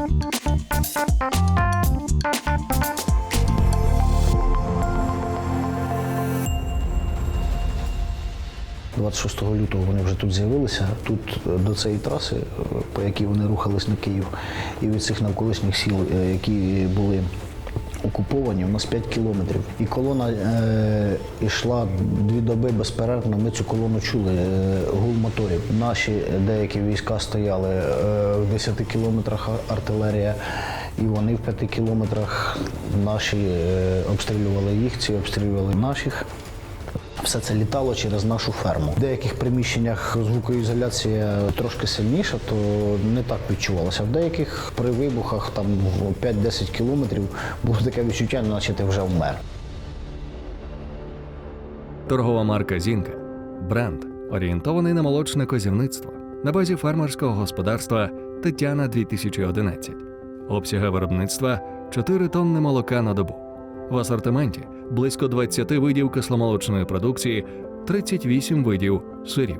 – 26 лютого вони вже тут з'явилися. Тут е, до цієї траси, е, по якій вони рухались на Київ, і від цих навколишніх сіл, е, які були окуповані, у нас 5 кілометрів. І колона е, йшла дві доби безперервно. Ми цю колону чули, е, гул моторів. Наші деякі війська стояли е, в 10 кілометрах артилерія, і вони в 5 кілометрах наші е, обстрілювали їх, ці обстрілювали наших. Все це літало через нашу ферму. В деяких приміщеннях звукоізоляція трошки сильніша, то не так відчувалося. В деяких при вибухах там 5-10 кілометрів було таке відчуття, наче ти вже вмер. Торгова марка Зінка бренд, орієнтований на молочне козівництво на базі фермерського господарства Тетяна 2011. Обсяги виробництва 4 тонни молока на добу. В асортименті близько 20 видів кисломолочної продукції, 38 видів сирів.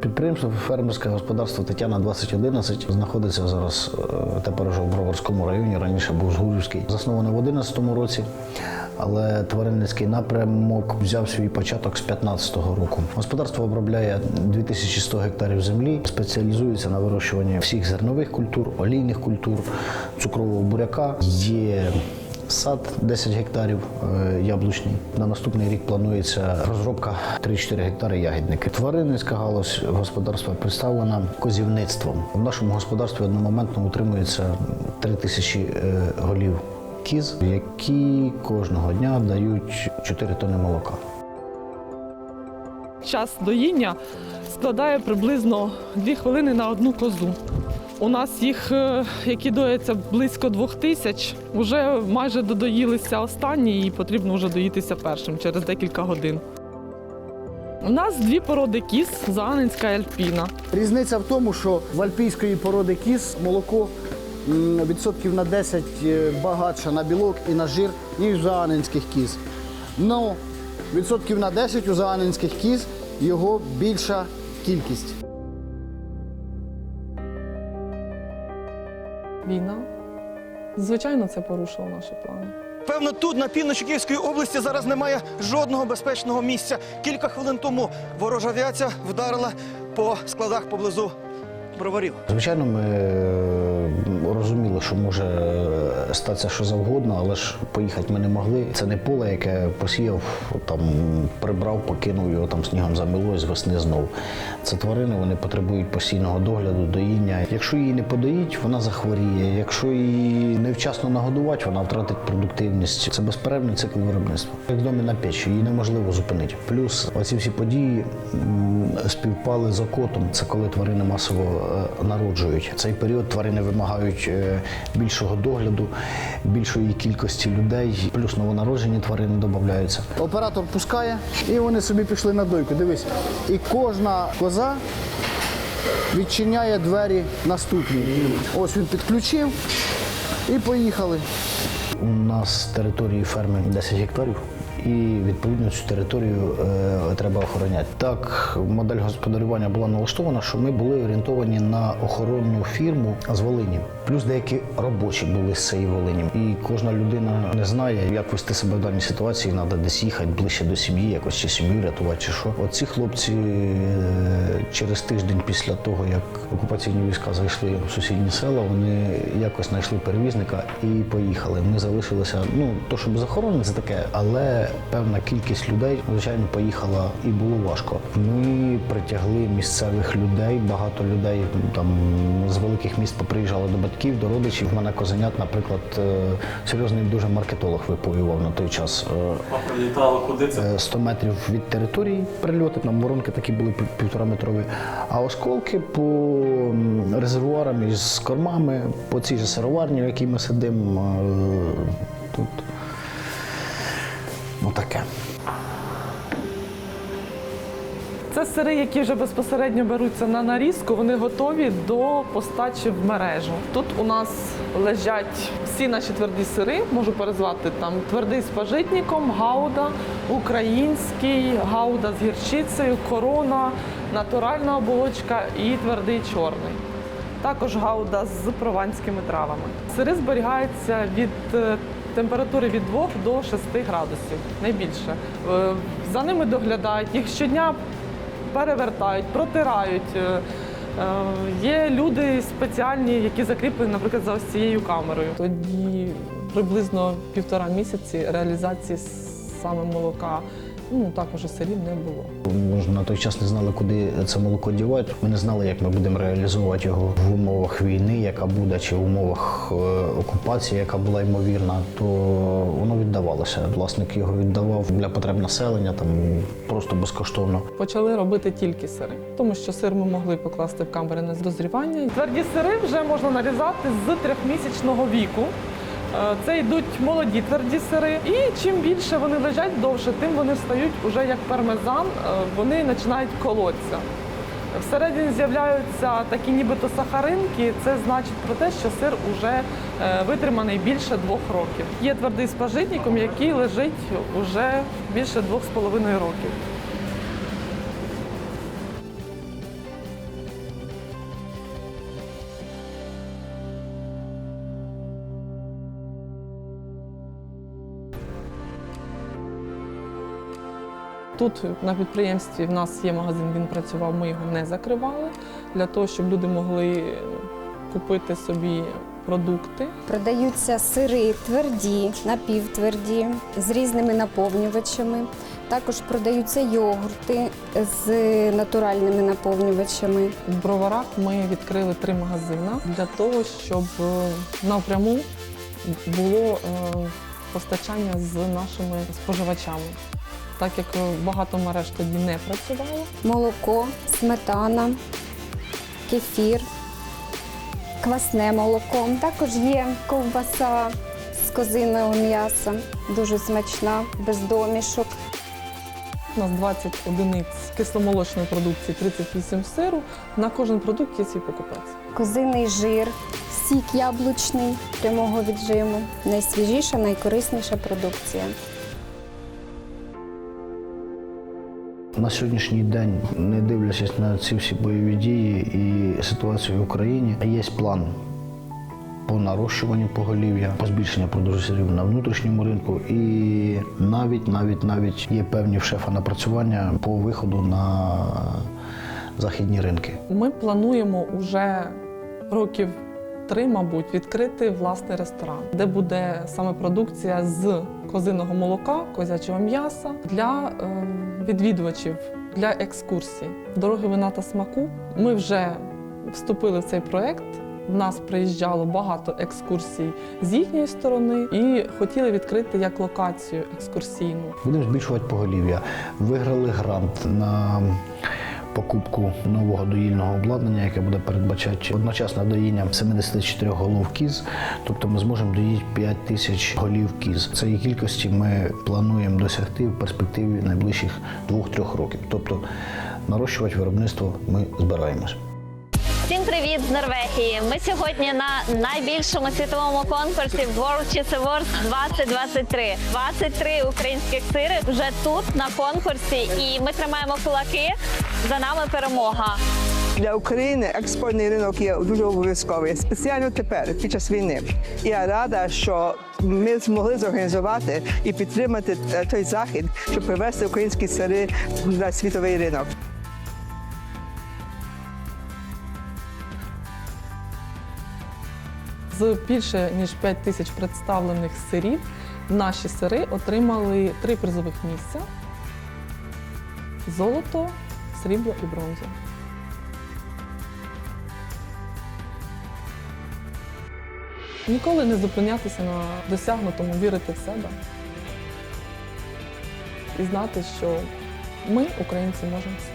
Підприємство фермерське господарство Тетяна 2011 знаходиться зараз е, тепер уже в Броварському районі. Раніше був Згурівський. Засноване в 2011 році, але тваринницький напрямок взяв свій початок з 2015 року. Господарство обробляє 2100 гектарів землі, спеціалізується на вирощуванні всіх зернових культур, олійних культур, цукрового буряка. Є Сад 10 гектарів е, яблучний. На наступний рік планується розробка 3-4 гектари ягідники. Тваринницька галузь господарства представлена козівництвом. В нашому господарстві одномоментно утримується 3 тисячі е, голів кіз, які кожного дня дають 4 тонни молока. Час доїння складає приблизно 2 хвилини на одну козу. У нас їх, е, які дояться близько двох тисяч, вже майже додоїлися останні і потрібно вже доїтися першим через декілька годин. У нас дві породи кіз Заанинська і Альпіна. Різниця в тому, що в альпійської породи кіз молоко відсотків на 10 е, багатше на білок і на жир, ніж у заанинських кіз. Ну, відсотків на 10 у заанинських кіз його більша кількість. Війна. Звичайно, це порушило наші плани. Певно, тут, на півночі Київської області, зараз немає жодного безпечного місця. Кілька хвилин тому ворожа авіація вдарила по складах поблизу броварів. Звичайно, ми е, розуміли, що може е, статися що завгодно, але ж поїхати ми не могли. Це не поле, яке посіяв, там прибрав, покинув його там снігом замило і з весни знов. Це тварини, вони потребують постійного догляду, доїння. Якщо її не подоїть, вона захворіє. Якщо її невчасно нагодувати, вона втратить продуктивність. Це безперервний цикл виробництва. Як домі на печі, її неможливо зупинити. Плюс оці всі події співпали з окотом. Це коли тварини масово е, народжують. Цей період тварини вимагають е, більшого догляду, більшої кількості людей. Плюс новонароджені тварини додаються. Оператор пускає, і вони собі пішли на дойку. Дивись. І кожна коза відчиняє двері наступні. Ось він підключив і поїхали. У нас території ферми 10 гектарів. І відповідно цю територію е, треба охороняти. Так, модель господарювання була налаштована, що ми були орієнтовані на охоронну фірму з Волині. Плюс деякі робочі були з цієї Волині. І кожна людина не знає, як вести себе в даній ситуації. Треба десь їхати ближче до сім'ї, якось чи сім'ю рятувати, чи що. Оці хлопці е, через тиждень після того, як окупаційні війська зайшли в сусідні села, вони якось знайшли перевізника і поїхали. Ми залишилися. Ну то, щоб захоронити, це таке, але певна кількість людей, звичайно, поїхала і було важко. Ми притягли місцевих людей, багато людей там з великих міст поприїжджали до батьків, до родичів. У мене козенят, наприклад, е, серйозний дуже маркетолог випоював на той час. Е, Прилітало куди це? Е, 100 метрів від території прильоти, там воронки такі були пів- півтораметрові, а осколки по резервуарам із кормами, по цій же сироварні, в якій ми сидимо. е, Тут ну таке. Це сири, які вже безпосередньо беруться на нарізку, вони готові до постачі в мережу. Тут у нас лежать всі наші тверді сири, можу перезвати там твердий з пажитником, гауда, український, гауда з гірчицею, корона, натуральна оболочка і твердий чорний. також гауда з прованськими травами. Сири зберігаються від е, температури від 2 до 6 градусів, найбільше. Е, За ними доглядають, їх щодня перевертають, протирають. Е, е, Є люди спеціальні, які закріплені, наприклад, за ось цією камерою. Тоді приблизно півтора місяці реалізації саме молока. Ну також і сирів не було. Ми ж на той час не знали, куди це молоко дівати. Ми не знали, як ми будемо реалізовувати його в умовах війни, яка буде, чи в умовах е, окупації, яка була ймовірна, то воно віддавалося. Власник його віддавав для потреб населення, там просто безкоштовно. Почали робити тільки сири, тому що сир ми могли покласти в камери на дозрівання. Тверді сири вже можна нарізати з трьохмісячного віку. Е, Це йдуть молоді тверді сири, і чим більше вони лежать довше, тим вони стають уже як пармезан, е, вони починають колотися. Всередині з'являються такі нібито сахаринки. Це значить про те, що сир уже е, витриманий більше двох років. Є твердий з пажитником, який лежить уже більше двох з половиною років. Тут на підприємстві в нас є магазин, він працював, ми його не закривали для того, щоб люди могли купити собі продукти. Продаються сири тверді, напівтверді, з різними наповнювачами. Також продаються йогурти з натуральними наповнювачами. В броварах ми відкрили три магазини для того, щоб е, напряму було е, постачання з нашими споживачами. Так як е, багато мереж тоді не працювало, Молоко, сметана, кефір, квасне молоко. Також є ковбаса з козиного м'яса, дуже смачна, без домішок. у нас 20 одиниць кисломолочної продукції, 38 сиру. На кожен продукт є свій покупець. Козиний жир, сік яблучний прямого віджиму. Найсвіжіша, найкорисніша продукція. На сьогоднішній день, не дивлячись на ці всі бойові дії і ситуацію в Україні, є план по нарощуванню поголів'я, по збільшенню продажу на внутрішньому ринку, і навіть навіть навіть є певні в шефа напрацювання по виходу на західні ринки. Ми плануємо уже років три, мабуть, відкрити власний ресторан, де буде саме продукція з козиного молока, козячого м'яса для е, відвідувачів, для екскурсій. Дороги вина та смаку. Ми вже вступили в цей проект. В нас приїжджало багато екскурсій з їхньої сторони і хотіли відкрити як локацію екскурсійну. Будемо збільшувати поголів'я. Виграли грант на покупку нового доїльного обладнання, яке буде передбачати одночасне доїння 74 голов кіз. Тобто ми зможемо доїти 5 тисяч голів кіз. Цієї кількості ми плануємо досягти в перспективі найближчих 2-3 років. Тобто нарощувати виробництво ми збираємось. Всім привіт з Норвегії! Ми сьогодні на найбільшому світовому конкурсі World Cheese Awards 2023. 23 українських сири вже тут на конкурсі, і ми тримаємо кулаки. За нами перемога. Для України експортний ринок є дуже обов'язковий, спеціально тепер, під час війни. Я рада, що ми змогли зорганізувати і підтримати е, той захід, щоб привести українські сири на світовий ринок. З більше ніж 5 тисяч представлених сирів наші сири отримали три призових місця: золото, срібло і бронзу. Ніколи не зупинятися на досягнутому, вірити в себе і знати, що ми, українці, можемо все.